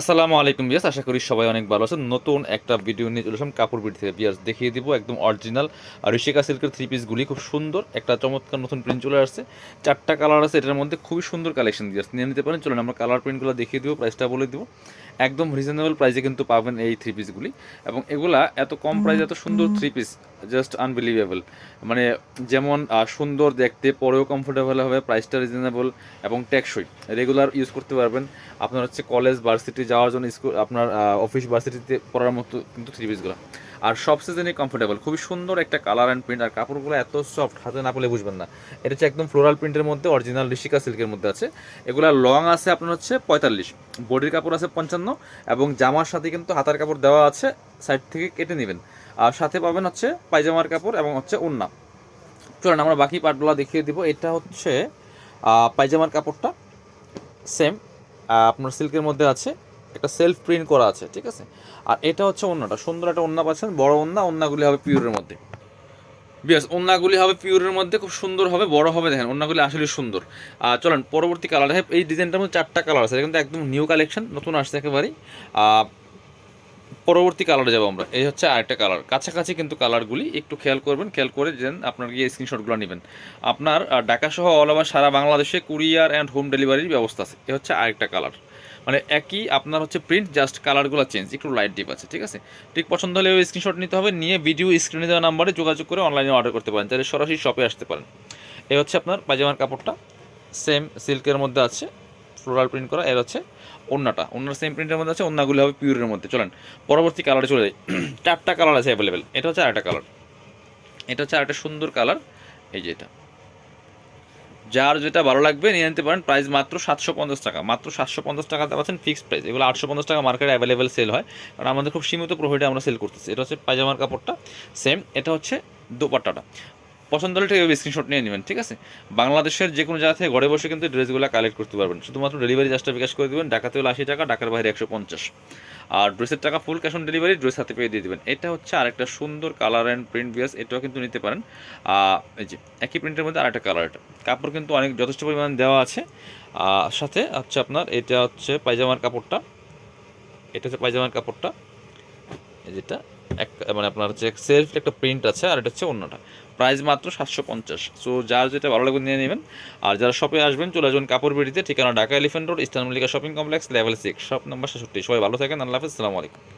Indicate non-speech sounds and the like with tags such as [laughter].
আসসালামু আলাইকুম বিয়াস আশা করি সবাই অনেক ভালো আছেন। নতুন একটা ভিডিও নিয়ে চলে আসলাম কাপড় বিড়ি থেকে। বিয়াস দেখিয়ে দিব একদম অরিজিনাল আর ঋষিকা সিল্কের থ্রি পিসগুলি খুব সুন্দর, একটা চমৎকার নতুন প্রিন্ট চলে আসছে। চারটা কালার আছে, এটার মধ্যে খুবই সুন্দর কালেকশন বিয়াস নিয়ে নিতে পারেন, চলুন আমরা কালার প্রিন্টগুলো দেখিয়ে দিব প্রাইসটা বলে দিব। একদম রিজনেবল প্রাইসে কিন্তু পাবেন এই থ্রি পিসগুলি এবং এগুলা এত কম প্রাইসে এত সুন্দর থ্রি পিস জাস্ট আনবিলিভেবল মানে যেমন সুন্দর দেখতে, পরেও কমফোর্টেবল হবে প্রাইসটা রিজনেবল এবং টেকসই। রেগুলার ইউজ করতে পারবেন। আপনার হচ্ছে কলেজ ভার্সিটি যাওয়ার জন্য স্কুল, আপনার অফিস ভার্সিটিতে পড়ার মতো কিন্তু থ্রি পিসগুলো আর সব সিজনে কমফোর্টেবল খুবই সুন্দর একটা কালার অ্যান্ড প্রিন্ট আর কাপড়গুলো এত সফট হাতে না পেলে বুঝবেন না। এটা হচ্ছে একদম ফ্লোরাল প্রিন্টের মধ্যে অরিজিনাল ঋষিকা সিল্কের মধ্যে আছে। এগুলা লং আছে আপনার হচ্ছে পঁয়তাল্লিশ, বডির কাপড় আছে পঞ্চান্ন, এবং জামার সাথে কিন্তু হাতার কাপড় দেওয়া আছে সাইড থেকে কেটে নেবেন। আর সাথে পাবেন হচ্ছে পায়জামার কাপড় এবং হচ্ছে ওন্না চলেন, আমরা বাকি পার্টগুলো দেখিয়ে দিব। এটা হচ্ছে পায়জামার কাপড়টা সেম আপনার সিল্কের মধ্যে আছে। একটা সেলফ প্রিন্ট করা আছে, ঠিক আছে? আর এটা হচ্ছে অন্যটা সুন্দর একটা অন্য পাচ্ছেন, বড় ওন্না, ওন্নাগুলি হবে পিওরের মধ্যে। বিয়াস ওন্নাগুলি হবে পিওরের মধ্যে, খুব সুন্দর হবে, বড় হবে, দেখেন, ওন্নাগুলি আসলে সুন্দর। আর চলেন, পরবর্তী কালার এই ডিজাইনটার মধ্যে চারটা কালার আছে কিন্তু একদম নিউ কালেকশন নতুন আসছে একেবারেই। পরবর্তী কালারে যাব আমরা, এই হচ্ছে আরেকটা কালার কাছাকাছি কিন্তু কালারগুলি একটু খেয়াল করবেন, খেয়াল করে যেন আপনার গিয়ে স্ক্রিনশটগুলো নেবেন। আপনার ঢাকা সহ অল ওভার সারা বাংলাদেশে কুরিয়ার অ্যান্ড হোম ডেলিভারির ব্যবস্থা আছে, এ হচ্ছে আরেকটা কালার মানে একই আপনার হচ্ছে প্রিন্ট জাস্ট কালারগুলো চেঞ্জ একটু লাইট ডিপ আছে, ঠিক আছে? ঠিক পছন্দ হলে ওই স্ক্রিনশট নিতে হবে, নিয়ে ভিডিও স্ক্রিনে দেওয়া নাম্বারে যোগাযোগ করে অনলাইনে অর্ডার করতে পারেন। তাহলে সরাসরি শপে আসতে পারেন। এই হচ্ছে আপনার পায়জামার কাপড়টা সেম সিল্কের মধ্যে আছে ফ্লোরাল প্রিন্ট করা, এর হচ্ছে ওন্নাটা। ওন্নার সেম প্রিন্টের মধ্যে আছে, ওন্নাগুলো হবে পিওরের মধ্যে। চলেন, পরবর্তী কালারে চলে যাই। [clears throat] চারটা কালার আছে অ্যাভেলেবেল এটা হচ্ছে আরেকটা কালার এটা হচ্ছে আরেকটা সুন্দর কালার এই যে এটা। যার যেটা ভালো লাগবে নিয়ে নিতে পারেন প্রাইস মাত্র সাতশো পঞ্চাশ টাকা। মাত্র সাতশো পঞ্চাশ টাকাতে পাচ্ছেন ফিক্সড প্রাইস এগুলো আটশো পঞ্চাশ টাকা মার্কেটে অ্যাভেলেবেল সেল হয়। কারণ আমাদের খুব সীমিত প্রফিটে আমরা সেল করতেছি। এটা হচ্ছে পায়জামার কাপড়টা। সেম এটা হচ্ছে দোপাট্টাটা। পছন্দ হলে ঠিক স্ক্রিনশট নিয়ে নেবেন, ঠিক আছে? বাংলাদেশের যে কোনো জায়গা থেকে ঘরে বসে কিন্তু ড্রেসগুলো কালেক্ট করতে পারবেন। শুধুমাত্র ডেলিভারি চার্জটা বিকাশ করে দেবেন। ঢাকাতে হলে আশি টাকা, ঢাকার বাইরে একশো পঞ্চাশ। আর ড্রেসের টাকা full cash on delivery dress হাতে পেয়ে দিয়ে দেবেন। এটা হচ্ছে আরেকটা সুন্দর কালার অ্যান্ড প্রিন্ট বিয়াস এটাও কিন্তু নিতে পারেন। এই যে, একই প্রিন্টের মধ্যে আরেকটা কালার এটা। কাপড় কিন্তু অনেক যথেষ্ট পরিমাণ দেওয়া আছে। আর সাথে হচ্ছে আপনার, এটা হচ্ছে পায়জামার কাপড়টা। এটা হচ্ছে পায়জামার কাপড়টা। যেটা এক মানে আপনার হচ্ছে সেলফ একটা প্রিন্ট আছে আর এটা হচ্ছে অন্যটা। প্রাইস মাত্র সাতশো পঞ্চাশ। সো যার যেটা ভালো লাগবে নিয়ে নেবেন। আর যারা শপে আসবেন, চলে আসবেন কাপড় বেড়িতে, ঠিকানা Dhaka elephant road eastern Mallika shopping complex level six shop number সাতষট্টি সবাই ভালো থাকেন, আল্লাহ হাফিজ আলাইকুম।